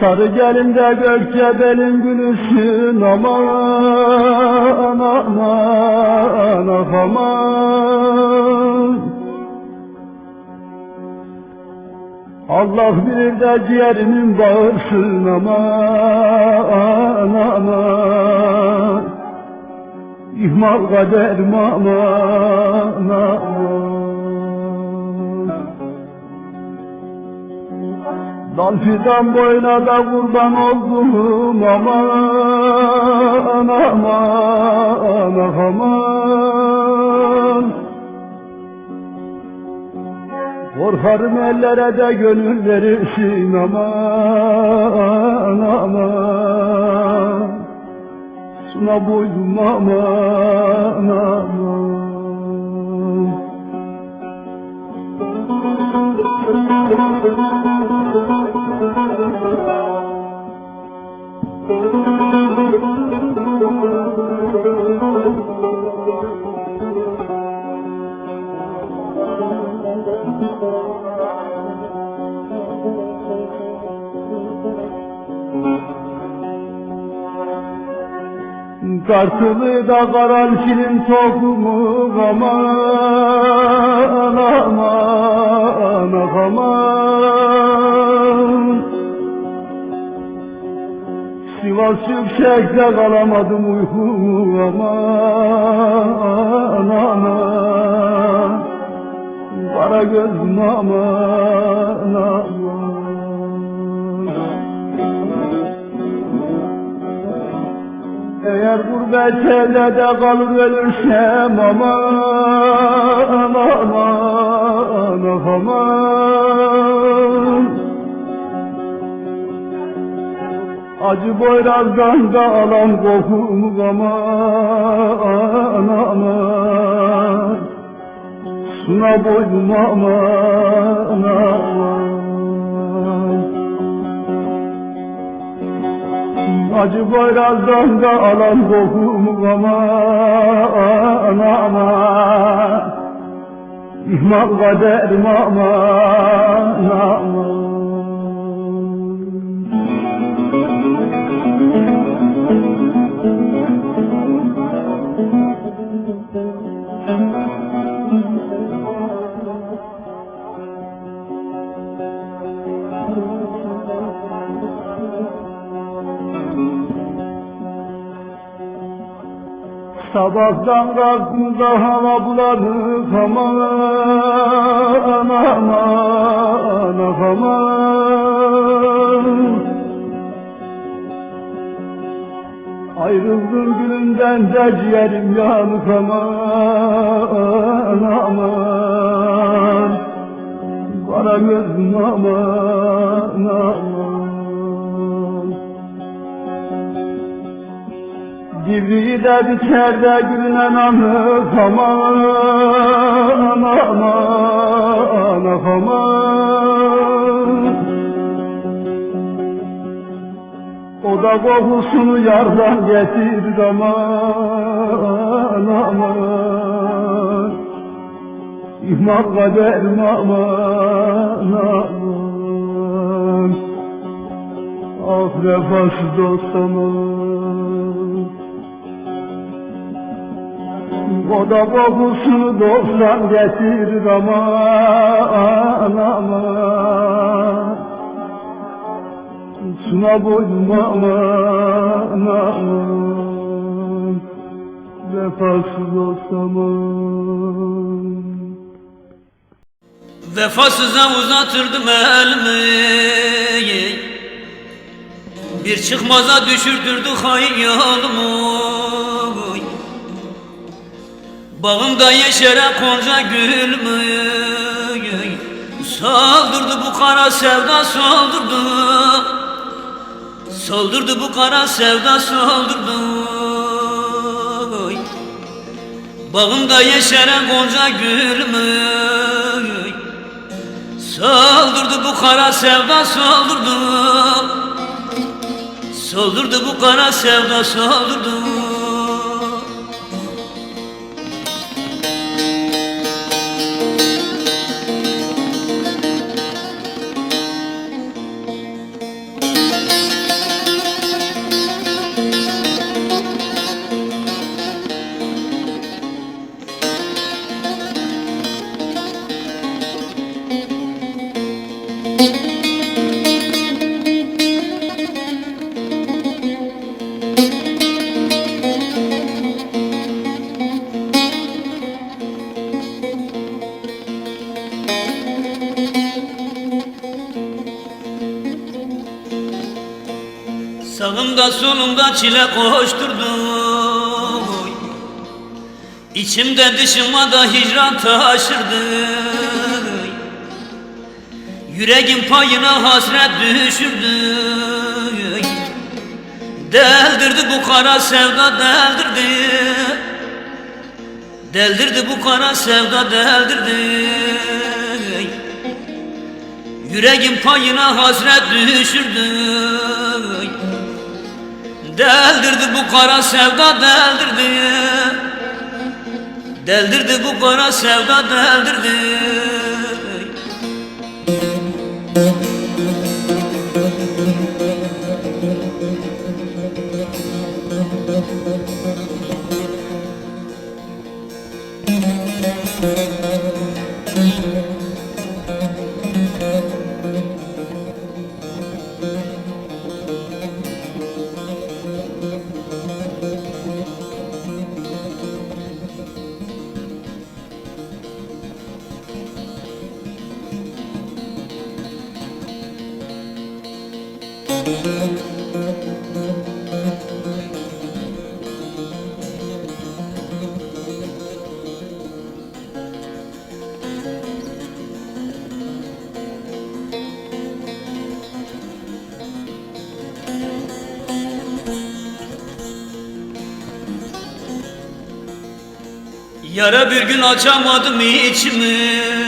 Sarı gelin de Gökçebel'in gülüsün aman aman aman Allah bilir de ciğerimin bağırsın aman aman İhmal kaderim aman aman Dal fidan boyuna da kurban oldum aman aman aman Korkarım ellere de gönül verirsin aman aman. Suna boydum aman aman. Kartılı da karanfilin tokumu aman aman aman Sivas yüksekte kalamadım uykumu aman aman Kara gözüm aman aman gurbet ellerde kalır ölürsem aman aman aman Acı boyrazdan da alan kokumu aman aman. Suna boynum aman Acı boyrazdan da alan kokumu aman aman İhmal kaderim aman aman Sabahtan kalktım da hava bulanık aman aman aman Ayrıldım gülünden de ciğerim yanık aman aman Kara gözüm aman aman Divriği de biter de gülünen anık aman aman aman O da kokusunu yardan getirir aman aman. İhmal kaderim aman aman. Ah vefasız dost aman O da kokusunu dosttan getirir aman aman Suna boynum aman aman Vefasız olsam Vefasıza uzatırdım elimi Bir çıkmaza düşürdürdü hain yolumu Bağımda yeşeren konca gülümü Soldurdu bu kara sevda soldurdu Soldurdu bu kara sevda soldurdu Bağımda yeşeren gonca gülümü Soldurdu bu kara sevda soldurdu Soldurdu bu kara sevda soldurdu Sağımda solumda çile koşturdu İçimde dışıma da hicran taşırdı Yüreğim payına hasret düşürdü Deldirdi bu kara sevda deldirdi. Deldirdi bu kara sevda deldirdi. Yüreğim payına hasret düşürdü Deldirdi bu kara sevda deldirdi. Deldirdi bu kara sevda deldirdi Yara bir gün açamadım içimi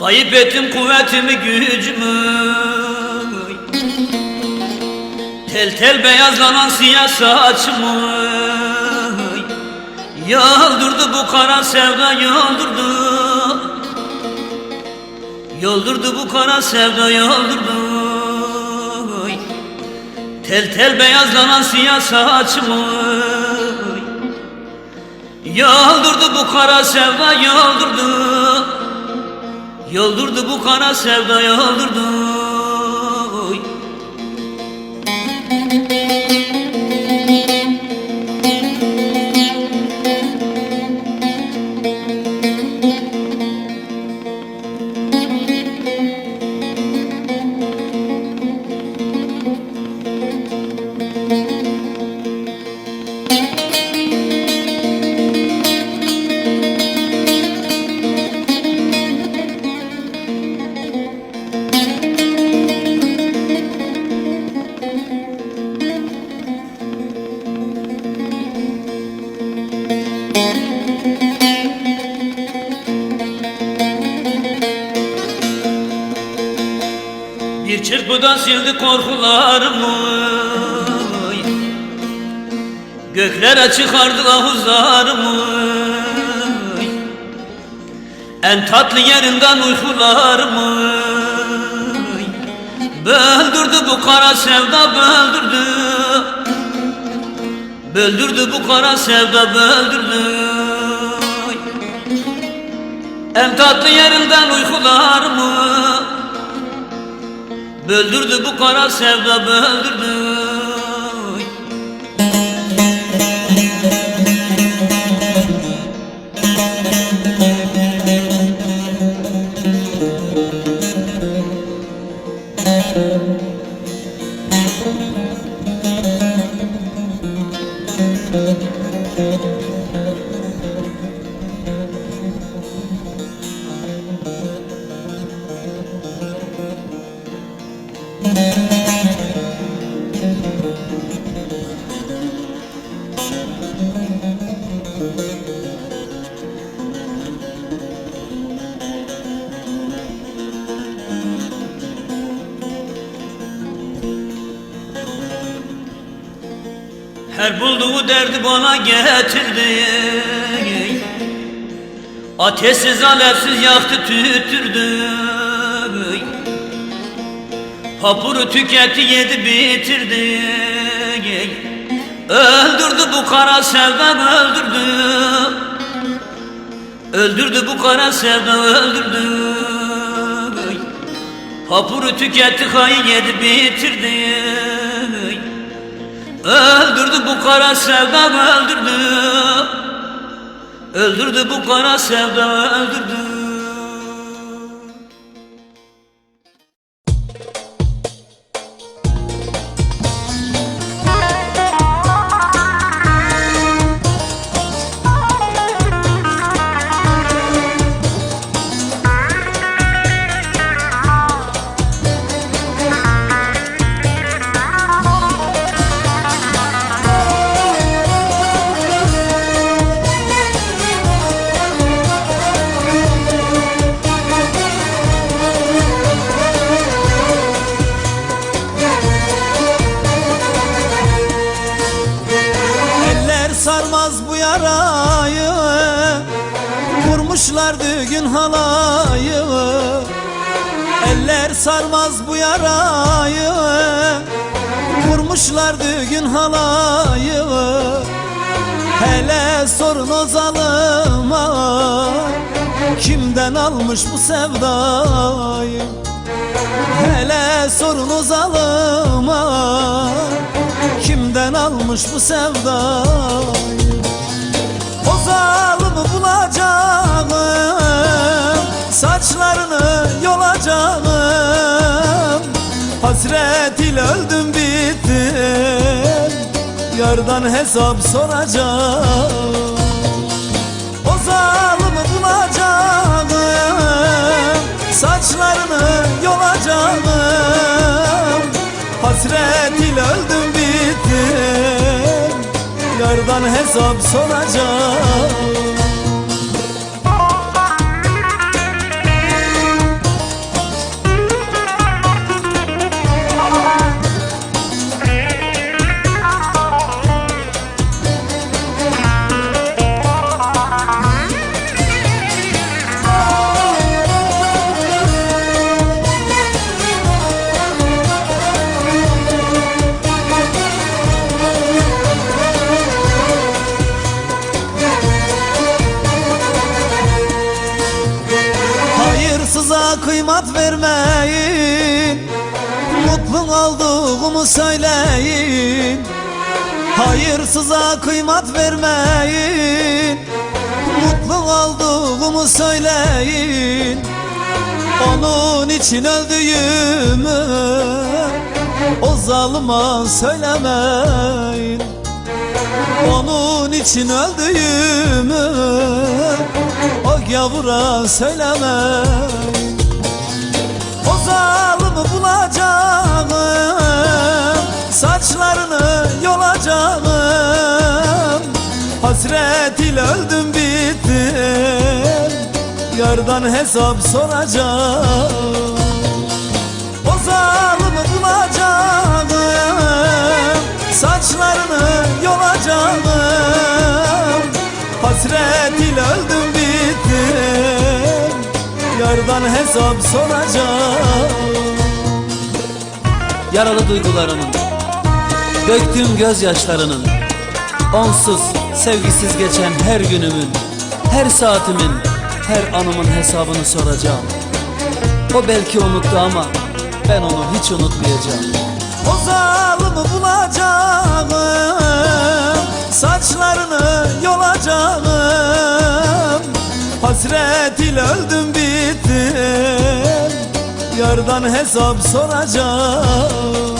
Kayıp ettim kuvvetimi gücümü. Tel tel beyazlanan siyah saçımı Yıldırdı bu kara sevda yıldırdı Yıldırdı bu kara sevda yıldırdı Tel tel beyazlanan siyah saçımı Yıldırdı bu kara sevda yıldırdı Yıldırdı bu kara sevda yıldırdı. Bir sildi korkularımı Göklere çıkardı ahuzlarımı En tatlı yerinden uykularımı Böldürdü bu kara sevda böldürdü. Böldürdü bu kara sevda böldürdü. En tatlı yerinden uykularımı Böldürdü bu kara sevda böldürdü Her bulduğu derdi bana getirdi. Ateşsiz alevsiz yaktı tüttürdü Hapuru tüketti yedi bitirdi. Öldürdü bu kara sevda öldürdü. Öldürdü bu kara sevda öldürdü. Hapuru tüketti kayı yedi bitirdi. Öldürdü bu kara sevda öldürdü. Öldürdü bu kara sevda öldürdü Kurmuşlar düğün halayı. Eller sarmaz bu yarayı. Kurmuşlar düğün halayı. Hele sorun o Kimden almış bu sevdayı? Hele sorun o Kimden almış bu sevdayı zalımı bulacağım Saçlarını yolacağım. Hasret ile öldüm bittim. Yardan hesap soracağım. O zalımı bulacağım Saçlarını yolacağım. Hasret ile öldüm Yardan hesap soracağım Hayırsıza kıymat vermeyin. Mutlu olduğumu söyleyin. Hayırsıza kıymat vermeyin. Mutlu olduğumu söyleyin. Onun için öldüğümü O zalıma söylemeyin. Onun için öldüğümü O gavura söylemeyin zalımı bulacağım Saçlarını yolacağım. Hasret ile öldüm bittim Yardan hesap soracağım. O zalımı bulacağım Saçlarını yolacağım Yardan hesap soracağım. Yaralı duygularımın Döktüğüm gözyaşlarının Onsuz, sevgisiz geçen her günümün Her saatimin, her anımın hesabını soracağım. O belki unuttu ama ben onu hiç unutmayacağım. O zalımı bulacağım Saçlarını yolacağım. Hasret ile öldüm bittim Yardan hesap soracağım